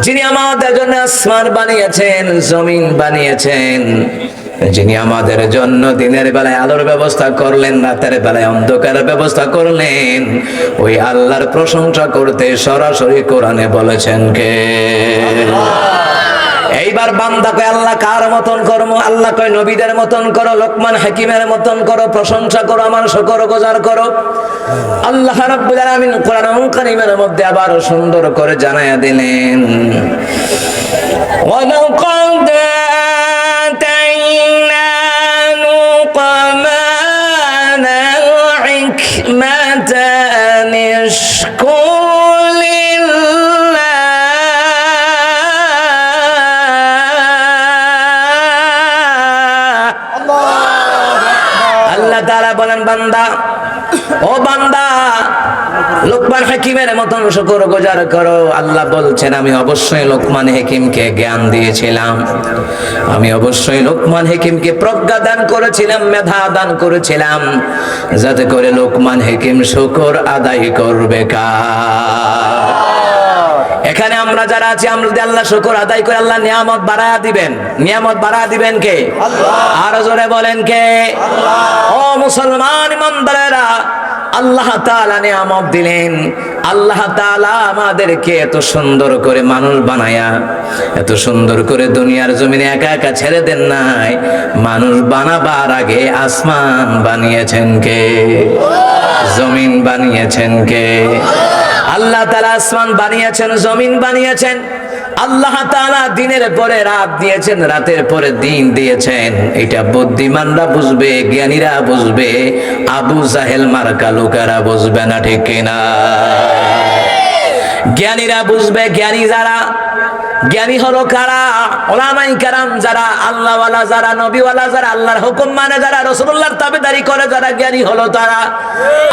যিনি আমাদের জন্য আসমান বানিয়েছেন, জমিন বানিয়েছেন, যিনি আমাদের জন্য দিনের বেলায় আলোর ব্যবস্থা করলেন, রাতের বেলায় অন্ধকারের ব্যবস্থা করলেন, ওই আল্লাহর প্রশংসা করতে সরাসরি কোরআনে বলেছেন কে? এইবার বান্দা কয়, আল্লাহ কার মতন করো? আল্লাহ কয়, নবীদের মতন করো, লোকমান হাকিমের মতন করো, প্রশংসা করো, আমার শকর গোজার করো। আল্লাহ রাব্বুল আলামিন কোরআন কারীমের মধ্যে আবার সুন্দর করে জানায়া দিলেন। ওয়া লাকাদ তাইন বান্দা, ও বান্দা লোকমান হাকিমের মতন শুকর গুজার করো। আল্লাহ বলছেন, আমি অবশ্যই লোকমান হাকিমকে জ্ঞান দিয়েছিলাম। আমি অবশ্যই লোকমান হাকিমকে প্রজ্ঞা দান করেছিলাম, মেধা দান করেছিলাম। যাতে করে লোকমান হাকিম শুকর আদায় করবে কার? এখানে আমরা যারা আছি আমরা আল্লাহ শুকর আদায় করে আল্লাহ নিয়ামত বাড়ায়া দিবেন। নিয়ামত বাড়া দিবেন কে? আরও জোরে বলেন কে? ও মুসলমান ইমানদারেরা আল্লাহ তাআলা নিয়ামত দিলেন। আল্লাহ তাআলা আমাদেরকে এত সুন্দর করে মানুষ বানায়া এত সুন্দর করে দুনিয়ার জমিনে একা একা ছেড়ে দেন নাই। মানুষ বানাবার আগে আসমান বানিয়েছেন কে? জমিন বানিয়েছেন কে? আল্লাহ তালা আসমান বানিয়েছেন, জমিন বানিয়েছেন। আল্লাহ তালা দিনের পরে রাত দিয়েছেন, রাতের পরে দিন দিয়েছেন। এটা বুদ্ধিমানরা বুঝবে, জ্ঞানীরা বুঝবে। আবু জাহেল মার্কা লোকেরা বুঝবে না, ঠিক কিনা? জ্ঞানীরা বুঝবে, জ্ঞানী যারা জ্ঞানী হলো কারা? ওলামাই কারাম যারা আল্লাহওয়ালা, যারা নবীওয়ালা, যারা আল্লাহর হুকুম মানে যারা রসুল্লাহর তাবেদারি করে, যারা জ্ঞানী হলো তারা।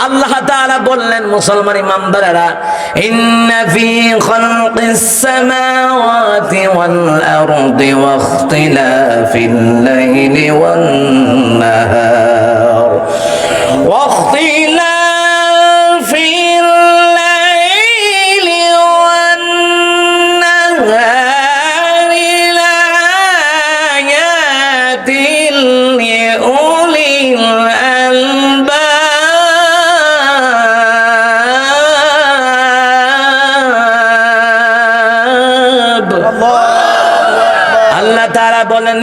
আল্লাহ তাআলা বললেন, মুসলমান ইমামদারেরা ইন্না ফি খালকিস সামাওয়াতি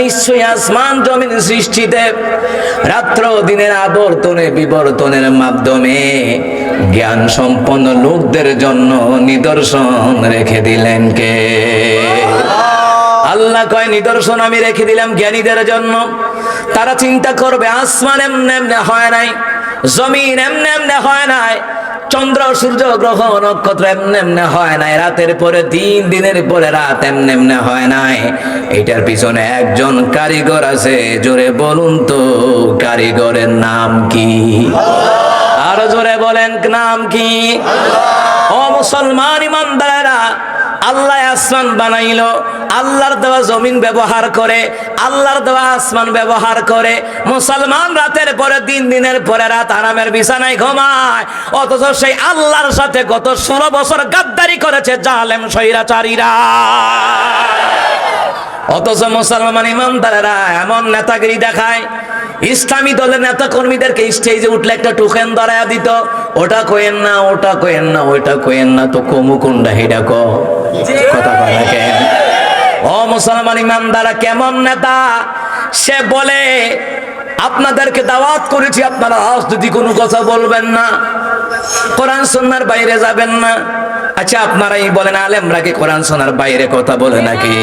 নিশ্চয়ই আসমান জমিন সৃষ্টিতে রাত্র দিনের আবর্তনে বিবর্তনের মাধ্যমে জ্ঞান সম্পন্ন লোকদের জন্য নিদর্শন রেখে দিলেন কে? আল্লাহ কয়, নিদর্শন আমি রেখে দিলাম জ্ঞানীদের জন্য। তারা চিন্তা করবে, আসমান এমনি এমনি হয় নাই, জমিন এমনি এমনি হয় নাই চন্দ্র সূর্য গ্রহ নক্ষত্র এমনি এমনি হয় নাই। রাতের পরে দিন, দিনের পরে রাত এমনি এমনি হয় নাই। এটার পিছনে একজন কারিগর আছে। জোরে বলুন তো, কারিগরের নাম কি? আরও জোরে বলেন, নাম কি? ও মুসলমান ইমানদারেরা আল্লাহ আসমান বানাইল, আল্লাহর দেওয়া জমিন ব্যবহার করে, আল্লাহর দেওয়া আসমান ব্যবহার করে, মুসলমান রাতের পরে তিন দিনের পরে, রাত আরামের বিছানায় ঘুমায়। অথচ সেই আল্লাহর সাথে গত ষোলো বছর গাদ্দারি করেছে জালেম সৈরাচারীরা অথচ মুসলমান ইমানদারেরা এমন নেতাগিরি দেখায়, ইসলামী দলের নেতা কর্মীদেরকে স্টেজে উঠলে একটা টুকেন ধরায়া দিত, ওটা কইেন না, ওটা কইেন না, ওইটা কইেন না, তো কমু কোনটা, হেডা ক কথা না কেন? ও কেমন নেতা? সে বলে, আপনাদেরকে দাওয়াত করেছি, আপনারা যদি কোনো কথা বলবেন না, কোরআন সন্ন্যার বাইরে যাবেন না। আচ্ছা আপনারাই বলেন, আলেমরা কি কোরআন শোনার বাইরে কথা বলে নাকি?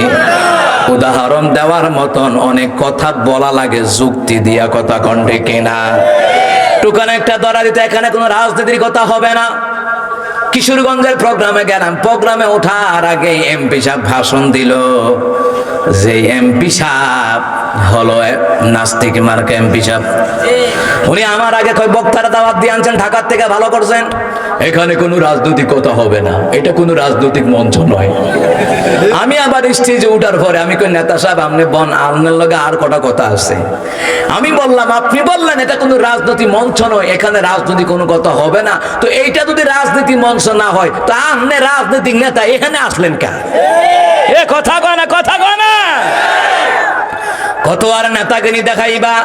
উদাহরণ দেওয়ার মতন অনেক কথা বলা লাগে, যুক্তি দিয়া কথা কণ্ঠে কিনা? টুকান একটা দরা দিতে, এখানে কোনো রাজনীতির কথা হবে না। কিশোরগঞ্জের প্রোগ্রামে গেলাম। প্রোগ্রামে ওঠার আগে এমপি সাহেব ভাষণ দিল। যে এমপি সাহেব হলো নাস্তিক মার্কা এমপি সাহেব উনি আমার আগে কয় বক্তারা দাওয়াত দিয়ে আনছেন, ঢাকার থেকে ভালো করছেন। এখানে কোনো রাজনৈতিক কথা হবে না। এটা কোনো রাজনৈতিক মঞ্চ নয়। আমি আবার স্টেজে উঠার পরে আমি কই, নেতা সাহেব, আপনি বন, আপনার লগে আর কটা কথা আছে? আমি বললাম, আপনি বললেন এটা কোনো রাজনৈতিক মঞ্চ নয়। এখানে রাজনৈতিক কোনো কথা হবে না। তো এইটা যদি রাজনীতি মঞ্চ না হয়, তা আপনি রাজনৈতিক নেতা এখানে আসলেন কেন? এ কথা কয় না, কথা কয় না। কত আর নেতাগিরি দেখাইবা?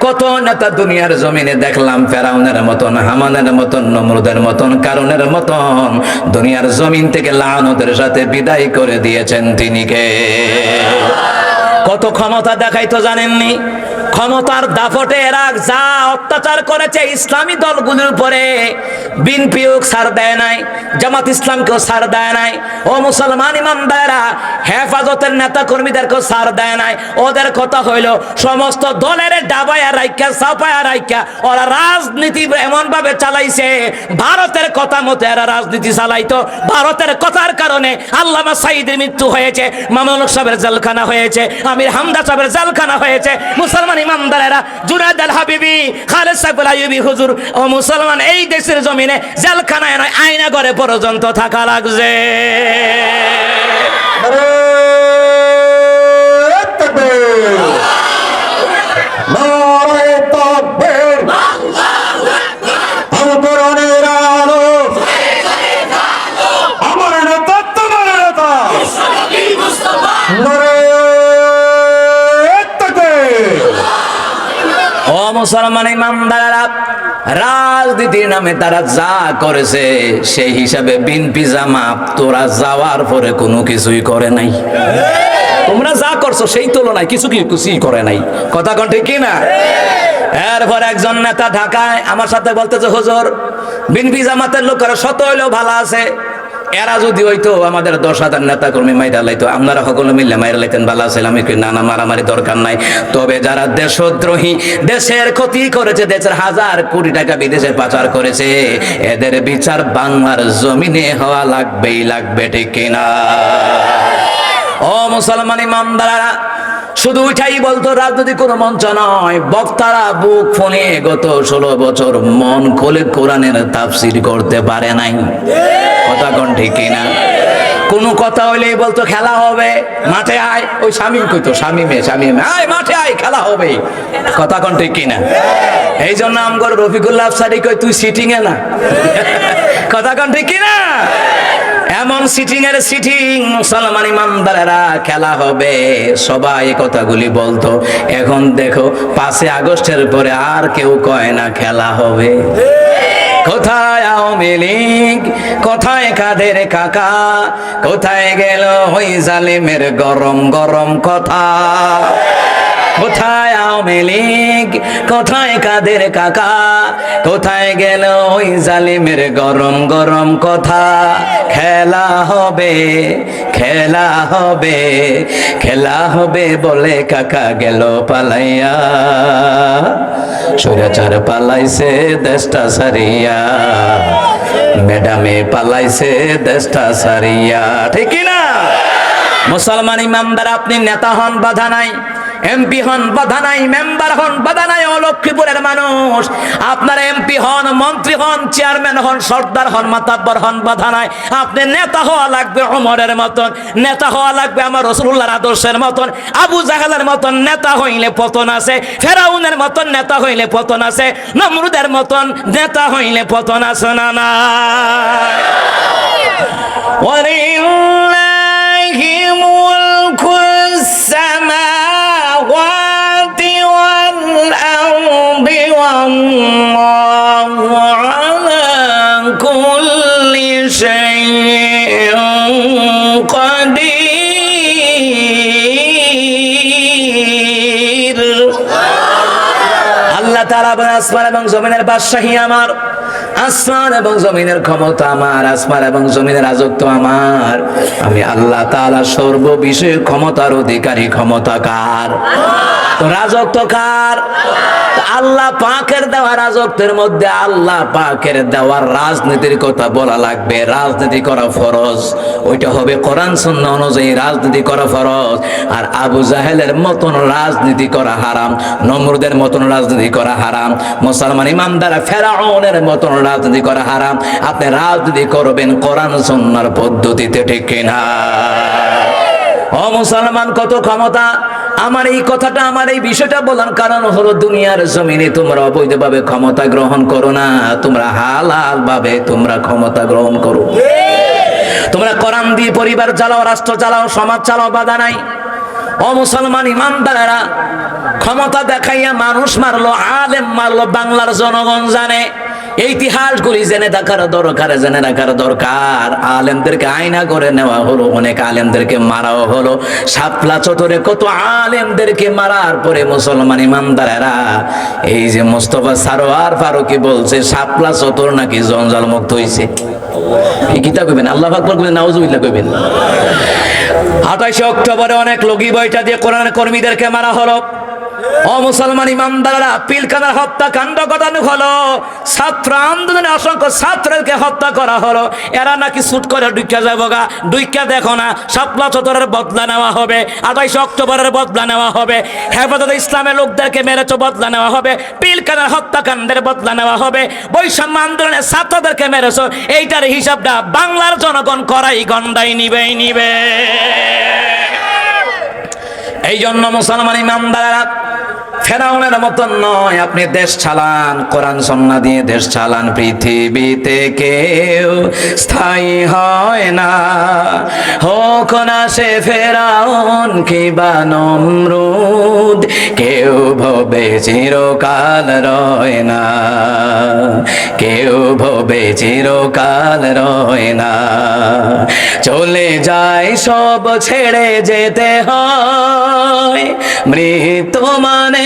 কত নেতা দুনিয়ার জমিনে দেখলাম ফেরাউনের মতন, হামানের মতন, নমরুদের মতন কারণের মতন। দুনিয়ার জমিন থেকে লানতের সাথে বিদায় করে দিয়েছেন তিনি কে? কত ক্ষমতা দেখাইতো জানেননি? ক্ষমতার দাপটে এরা যা অত্যাচার করেছে ইসলামী দলগুলোর উপরে বিনপিও সার দেয় নাই, জামাত ইসলামকেও সার দেয় নাই, ও মুসলমান ইমানদারেরা হেফাজতের নেতা কর্মীদেরকেও ছাড় দেয় নাই, ওদের কথা হইল সমস্ত দলের ডাবায়া রাইকা সাপায়া রাইকা ওরা রাজনীতি এমন ভাবে চালাইছে, ভারতের কথা মতো এরা রাজনীতি চালাইতো, ভারতের কথার কারণে আল্লামা সাইদের মৃত্যু হয়েছে, মামুনুল সাহেবের জেলখানা হয়েছে, আমির হামদা সাহেবের জেলখানা হয়েছে, মুসলমান ইমামদারেরা জুনাদ আল হাবিবি খালেদ সাইফুল আইয়ুবি হুজুর, ও মুসলমান, এই দেশের জমিনে জেলখানায় নয় আয়না ঘরে পর্যন্ত থাকা লাগছে। মুসলমান ইমামদারেরা রাজনীতির নামে তারা যা করেছে, সেই হিসাবে বিনপি জামাত তোরা যাওয়ার পরে কোনো কিছুই করে নাই। তোমরা যা করছ সেই তুলনায় কিছু কিছুই করে নাই। কথা কন কি না এরপর একজন নেতা ঢাকায় আমার সাথে বলতেছে, হুজুর বিনপি জামাতের লোকেরা শত হইলেও ভালো আছে। এরা যদি হইতো আমাদের দশ হাজার নেতা কর্মী মাইরা লাইতো আপনারা সকলে মিললে মাইরা লাইতেন ভালো ছিলাম আমি কই, না না মারামারি দরকার নাই। তবে যারা দেশদ্রোহী দেশের ক্ষতি করেছে দেশের হাজার কোটি টাকা বিদেশে পাচার করেছে এদের বিচার বাংলার জমিনে হওয়া লাগবেই লাগবে ঠিক কিনা? ও মুসলমান ইমানদারা শুধু উঠাই বলতো রাজনীতি কোনো মঞ্চ নয়। বক্তারা বুক ফোনে গত ষোলো বছর মন খোলে কোরআনের তাফসির করতে পারে নাই। কথা কোন ঠিক কিনা? কোনো কথা হইলেই বলতো, খেলা হবে। মাঠে আয়। ওই স্বামী কইতো স্বামী মেয়ে স্বামী মেয়ে আয়, মাঠে আয়, খেলা হবে। কথা কোন ঠিক কিনা? এই জন্য আমগর রফিকুল্লাহ আফসারি কই তুই সিটিং এ না। কথা কোন ঠিক কিনা? এমন সিটিং এর সিটিং মুসলমান ইমানদারেরা খেলা হবে। সবাই কথাগুলি বলতো। এখন দেখো পাঁচে আগস্টের পরে আর কেউ কয় না, খেলা হবে। কোথায় আওয়ামী কোথায় কাদের কাকা? কোথায় গেল ওই জালিমের গরম গরম কথা? কোথায় আওয়ামী লীগ। কোথায় কাদের কাকা? কোথায় গেল ওই জালিমের গরম গরম কথা? খেলা হবে খেলা হবে খেলা হবে বলে কাকা গেল পালাইয়া। সৈরাচার পালাইছে দেশটা সারিয়া। ম্যাডামে পালাইছে দেশটা সারিয়া। ঠিক না মুসলমান ইমামদার, আপনি নেতা হন, বাধা নাই। এমপি হন, বাধা নাই মেম্বার হন, বাধা নাই লক্ষ্মীপুরের মানুষ। আপনার এমপি হন, মন্ত্রী হন চেয়ারম্যান হন, সর্দার হন, মাতাব্বর হন, বাধা নাই। আপনি নেতা হওয়া লাগবে ওমরের মতন, নেতা হওয়া লাগবে আমার রসুল্লাহর আদর্শের মতন, আবু জাহালের মতন নেতা হইলে পতন আছে, ফেরাউনের মতন নেতা হইলে পতন আছে, নমরুদের মতন নেতা হইলে পতন আছে না না তাআলা বলেন, আসমান এবং জমিনের বাদশাহী আমার। আসমান এবং জমিনের ক্ষমতা আমার, আসমান এবং জমিনের রাজত্ব আমার। আমি আল্লাহ তাআলা সর্ব বিষয়ে ক্ষমতার অধিকারী ক্ষমতা কার তো রাজত্ব কার? আল্লাহ পাকের দেওয়া রাজত্বের মধ্যে আল্লাহ পাকের দেওয়ার রাজনীতির কথা বলা লাগবে। রাজনীতি করা ফরজ। ওইটা হবে কোরআন সুন্নাহ অনুযায়ী রাজনীতি করা ফরজ। আর আবু জাহেলের মতন রাজনীতি করা হারাম, নমরুদের মতন রাজনীতি করা হারাম, মুসলমান ইমামদারা ফেরাউনের মতন রাজনীতি করা হারাম, আপনি রাজনীতি করবেন, কোরআন সুন্নাহর পদ্ধতিতে ঠিক কিনা? ও মুসলমান, কত ক্ষমতা? আমার এই কথাটা, আমার এই বিষয়টা বলার কারণ হলো দুনিয়ার জমিনে তোমরা অবৈধভাবে ক্ষমতা গ্রহণ করো না, তোমরা হালাল ভাবে তোমরা ক্ষমতা গ্রহণ করো। তোমরা কোরআন দিয়ে পরিবার চালাও, রাষ্ট্র চালাও, সমাজ চালাও, বাধা নাই। ও মুসলমান, ইমানদারেরা ক্ষমতা দেখাইয়া মানুষ মারলো, আলেম মারলো, বাংলার জনগণ জানে। ইতিহাসগুলি জেনে থাকার দরকার, জেনে রাখার দরকার। আলেমদেরকে আয়না করে নেওয়া হলো, অনেক আলেমদেরকে মারাও হলো। শাপলা চতরে কত আলেমদেরকে মারার পরে মুসলমান ইমানদারেরা, এই যে মোস্তফা সারোয়ার ফারুকি বলছে, শাপলা চতর নাকি জঞ্জাল মুক্ত হয়েছে কিতা কইবেন, আল্লাহ আকবর কইবেন, নাউজুবিল্লাহ কইবেন। আঠাশে অক্টোবরে অনেক লগি বইটা দিয়ে কোরআন কর্মীদেরকে মারা হলো। ও মুসলমান ইমানদাররা পিলকানার হত্যাকাণ্ড ঘটানো হলো। ছাত্র আন্দোলনে অসংখ্য ছাত্রকে হত্যা করা হলো। এরা নাকি শুট করে ডুইকা যাব গা। ডুইকা দেখো না সাপলা চতরের বদলা নেওয়া হবে। আঠাইশে অক্টোবরের বদলা নেওয়া হবে। হেফাজত ইসলামের লোকদেরকে মেরেছ, বদলা নেওয়া হবে। পিলকানার হত্যাকাণ্ডের বদলা নেওয়া হবে। বৈষম্য আন্দোলনের ছাত্রদেরকে মেরেছ। এইটার হিসাবটা বাংলার জনগণ করাই গন্ডাই নিবেই, নিবে। এই জন্য মুসলমান ইমানদারেরা ফেরাউনের মতন নয়, আপনি দেশ চালান, কোরআন, সন্না দিয়ে দেশ চালান। পৃথিবীতে কেউ স্থায়ী হয় না। হোক না সে ফেরাউন কি বা নমরুদ, কেউ ভবে চিরকাল রয় না। কেউ ভবে চিরকাল রয় না। চলে যায় সব ছেড়ে যেতে হয়, মৃত্যু মানে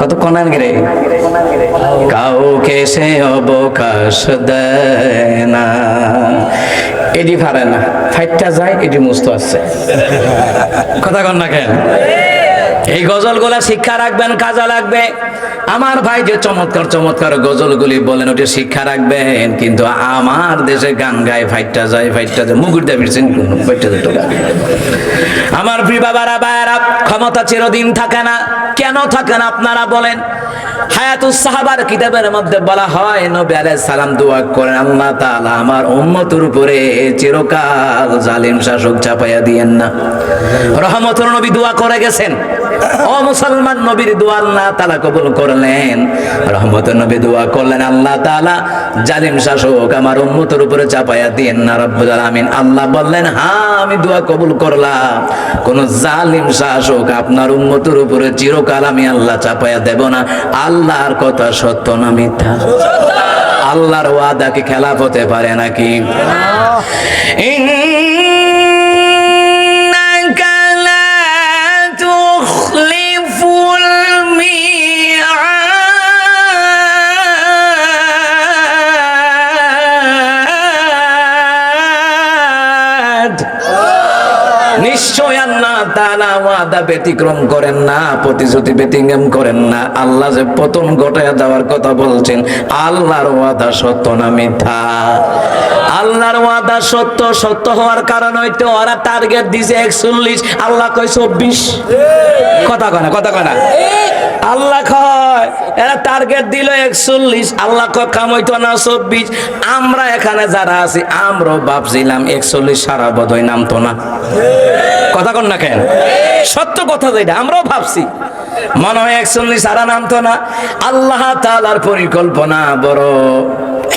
কত কনার গেরে কাউকে সে অবকাশ দেয় না। এডি পারে না, ফাইটটা যায়, এডি মুস্ত আছে কথা কন না কেন? এই গজলগুলা শিক্ষা রাখবেন, কাজা লাগবে। আমার ভাই যে চমৎকার চমৎকার গজলগুলি বলেন, ওটা শিক্ষা রাখবেন। কিন্তু আমার দেশে গান গায়, ফাইটটা যায় ফাইটটা যায়। মুগুর দেয় যায় আমার প্রিয় বাবারা বায়ারা ক্ষমতা চিরদিন থাকে না। কেন থাকে না আপনারা বলেন? হায়াতুস সাহাবার কিতাবের মধ্যে বলা হয়, নবী আলাইহিস সালাম দোয়া করেন, আল্লাহ তাআলা আমার উম্মতের উপরে চিরকাল জালিম শাসক চাপাইয়া দিয়েন না। রহমতুল নবী দোয়া করে গেছেন। ও মুসলমান নবীর দোয়া আল্লাহ তালা কবুল করলেন। রহমত নবী দোয়া করলেন আল্লাহ তাআলা। জালিম শাসক আমার উম্মতের উপরে চাপাইয়া দিয়েন। না রব্বুল আলামিন আল্লাহ বললেন হ্যাঁ আমি দোয়া কবুল করলাম। কোন জালিম শাসক আপনার উম্মতের উপরে চিরকাল আমি আল্লাহ চাপাইয়া দেব না। আল্লাহর কথা সত্য না মিথ্যা? আল্লাহর ওয়াদা কি খেলাফ হতে পারে নাকি তাআলা ওয়াদা ব্যতিক্রম করেন না প্রতিশ্রুতি ব্যতিক্রম করেন না। আল্লাহ যে প্রথম ঘটায় দেওয়ার কথা বলছেন আল্লাহর ওয়াদা সত্য না মিথ্যা? আল্লাহর ওয়াদা সত্য সত্য হওয়ার কারণ হইতে ওরা টার্গেট দিছে একচল্লিশ আল্লাহ কয় চব্বিশ। কথা কয় না কথা কয় না। আল্লাহ এরা টার্গেট দিল একচল্লিশ, আল্লাহ কয়, কাম হইতো না চব্বিশ। আমরা এখানে যারা আছি, আমরাও ভাবছিলাম একচল্লিশ সারা বোধহয় নামতো না। কথা কন না কেন? সত্য কথা যেটা, আমরাও ভাবছি। মনে হয় একচল্লিশ সারা নামতো না। আল্লাহ তালার পরিকল্পনা বড়।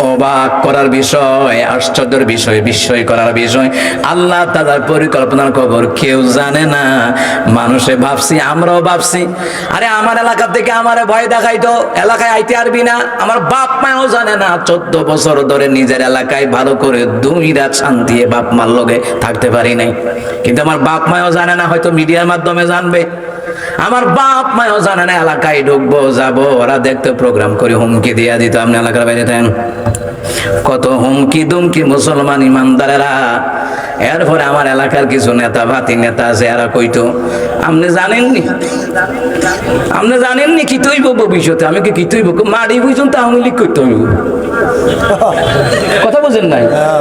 অবাক করার বিষয়, আশ্চর্যের বিষয়, বিস্ময় করার বিষয়। আল্লাহ তালার পরিকল্পনার খবর কেউ জানে না। মানুষে ভাবছি, আমরাও ভাবছি, আরে আমার এলাকা থেকে আমার ভয় দেখাইতো, এলাকায় আইতে পারবি না। আমার বাপ মাও জানে না, চোদ্দ বছর ধরে নিজের এলাকায় ভালো করে দুই রাত শান্তিয়ে বাপ মার লগে থাকতে পারি নাই। কিন্তু আমার বাপ মাও জানে না, হয়তো মিডিয়ার মাধ্যমে জানবে। আমার বাপ মাও জানে না এলাকায় ঢুকবো যাব। ওরা দেখতে প্রোগ্রাম করে হুমকি দিয়া দিত। আপনি এলাকার বাইরে থাকেন। কত হুমকি দুমকি মুসলমান ইমানদারেরা। এরপরে আমার এলাকার কিছু নেতা ভাতি নেতা আছে এরা কইতো আপনি জানেননি? আপনি জানেননি কি তৈব ভবিষ্যতে? আমি কি কি তৈব মারি বুঝুন তা আওয়ামী লীগ করতে হইব। কথা বুঝেন নাই? হ্যাঁ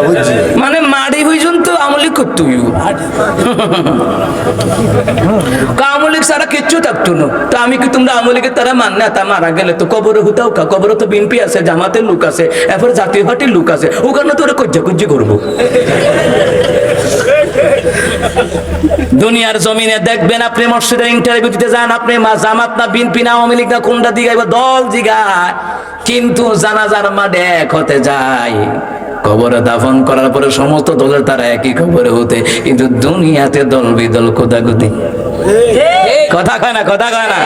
মানে মারি বুঝুন তো আমলি করতো আমলিক সারা কিচ্ছু থাকতো না তো আমি কি তোমরা আমলিকে তারা মান না তা মারা গেলে তো কবরে হুতাও কা কবরে তো বিনপি আছে জামাতের লোক আছে এরপর জাতীয় পার্টির লোক আছে ওখানে তো ওরা কজ্জা কজ্জি করব দুনিয়ার জমিনে দেখবেন আপনি মসজিদের ইন্টারভিউ দিতে যান আপনি মা জামাত না বিনপি না আওয়ামী লীগ না কোনটা দিঘায় বা দল জিগায় কিন্তু জানাজার মাঠে এক হতে যায় কবরে দাফন করার পরে সমস্ত দলের তারা একই খবরে হতে কিন্তু দুনিয়াতে দল বিদল কোদাকুদি কথা কয় না কথা কয় না।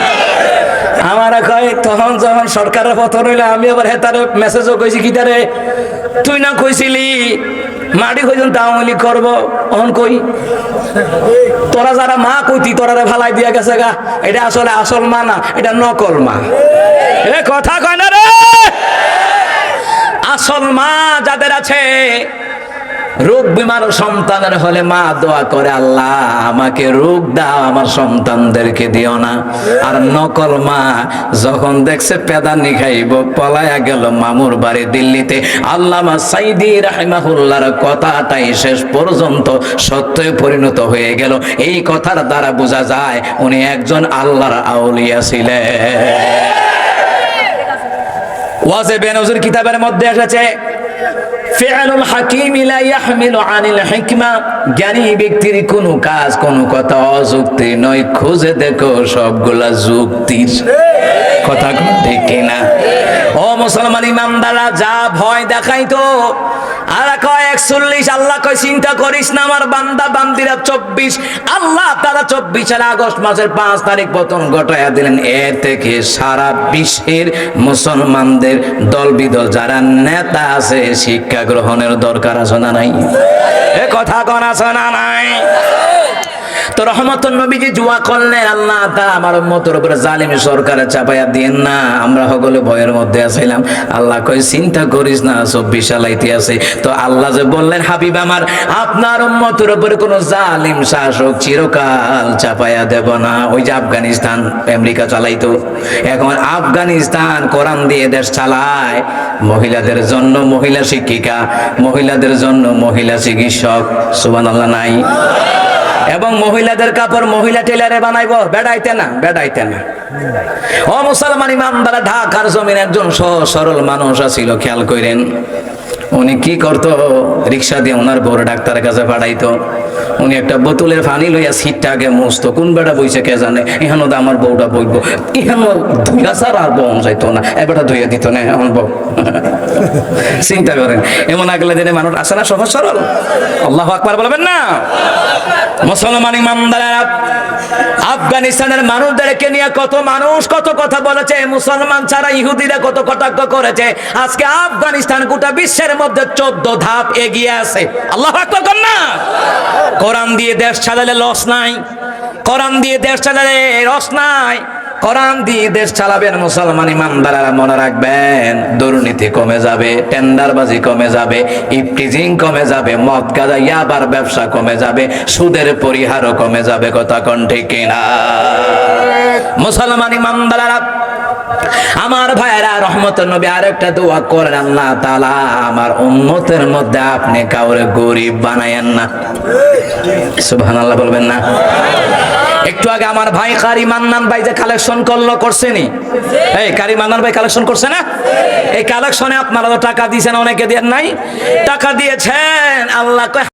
আমার কয় তখন যখন সরকারের পতন হইলে আমি আবার হেতারে মেসেজও কইছি কি তারে তুই না কইছিলি মাটি কইজন তাওয়ালি করব? অহন কই তোরা যারা মা কইতি তোরা ফালাই দিয়া গেছে গা। এটা আসলে আসল মা না এটা নকল মা। এ কথা কয় না রে আসল মা যাদের আছে, রোগ বিমার সন্তানের হলে মা দোয়া করে, আল্লাহ, আমাকে রোগ দাও, আমার সন্তানদেরকে দিও না। আর নকল মা যখন দেখছে পেদানি খাইব, পলায়া গেল মামুর বাড়ি দিল্লিতে। আল্লামা সাইদি রাহিমাহুল্লাহর কথাটাই শেষ পর্যন্ত সত্যে পরিণত হয়ে গেল। এই কথার দ্বারা বোঝা যায়, উনি একজন আল্লাহর আউলিয়া ছিলেন। ওয়াজে বেনজুর কিতাবের মধ্যে এসেছে, ফিআলুল হাকিম লা ইয়াহমিলু আনিল হিকমা জ্ঞানী ব্যক্তির কোন কাজ, কোন কথা অযুক্তি নয়। খুঁজে দেখো সবগুলা যুক্তির কথা কোন ঠিক কিনা। ও মুসলমান ইমামদারা যা ভয় দেখাইতো আর কয় একচল্লিশ, আল্লাহ কয়, চিন্তা করিস না, আমার বান্দা, বান্দিরা চব্বিশ। আল্লাহ তারা চব্বিশের আগস্ট মাসের পাঁচ তারিখ পতন ঘটাইয়া দিলেন। এ থেকে সারা বিশ্বের মুসলমানদের দল বিদল যারা নেতা আছে, শিক্ষা গ্রহণের দরকার আছে না নাই? এ কথা কন আছে না নাই? তো রহমতুল নবীজি জুয়া করলেন আল্লাহ তা আমার উম্মতের উপরে জালিম সরকারে চাপাইয়া দিয়েন না। আমরা সকলে ভয়ের মধ্যে আছিলাম। আল্লাহ কই চিন্তা করিস না, চব্বিশ সালাইতে আছে তো আল্লাহ যে বললেন, হাবিব আমার, আপনার উম্মতের উপরে কোনো জালিম শাসক চিরকাল চাপাইয়া দেব না। ওই যে আফগানিস্তান, আমেরিকা চালাইতো। এখন আফগানিস্তান কোরআন দিয়ে দেশ চালায়। মহিলাদের জন্য মহিলা শিক্ষিকা, মহিলাদের জন্য মহিলা চিকিৎসক। সুবান আল্লাহ নাই। এবং মহিলাদের কাপড় মহিলা টেলারে বানাইবো, বেড়াইতে না বেড়াইতে না। ও মুসলমান ইমাম দ্বারা ঢাকার জমিন একজন সহজ সরল মানুষ আছিল, খেয়াল করেন উনি কি করতো? রিক্সা দিয়ে ওনার বড় ডাক্তারের কাছে পাঠাইতো। উনি একটা বোতলের পানি লইয়া সিটটা আগে মুছতো। কোন বেটা বইছে কে জানে? ইহানো তো আমার বউটা বইব। ইহানো ধুইয়া সার আর বউ যাইতো না। এবারটা ধুইয়া দিত না আমার বউ। চিন্তা করেন, এমন আগলে দিনে মানুষ আসে না? সহজ সরল। আল্লাহ আকবার বলবেন না? মুসলমান ইমামদারেরা আফগানিস্তানের মানুষদেরকে নিয়ে কত মানুষ কত কথা বলেছে, মুসলমান ছাড়া ইহুদিরা কত কটাক্ষ করেছে। আজকে আফগানিস্তান গোটা বিশ্বের মধ্যে চোদ্দ ধাপ এগিয়ে আছে। আল্লাহ আকবার না? কোরআন দিয়ে দেশ চালালে লস নাই। কোরআন দিয়ে দেশ চালালে রস নাই। কোরআন দিয়ে দেশ চালাবেন মুসলমান ইমানদারেরা মনে রাখবেন, দুর্নীতি কমে যাবে, টেন্ডারবাজি কমে যাবে ইফটিজিং কমে যাবে, মদ, গাঁজা, ইয়াবার ব্যবসা কমে যাবে, সুদের পরিহারও কমে যাবে, কথা কোন ঠিক কিনা? মুসলমান ইমানদারেরা, আমার ভাইরা রহমত নবী আরেকটা দোয়া করেন, আল্লাহ তাআলা, আমার উম্মতের মধ্যে আপনি কাউরে গরিব বানায়েন না। সুবহানাল্লাহ বলবেন না। একটু আগে আমার ভাই কারি মান্নান ভাই যে কালেকশন করল করছেনি এই কারি মান্নান ভাই কালেকশন করছে না? এই কালেকশনে আপনারা তো টাকা দিয়েছেন, অনেকে দেন নাই। টাকা দিয়েছেন, আল্লাহ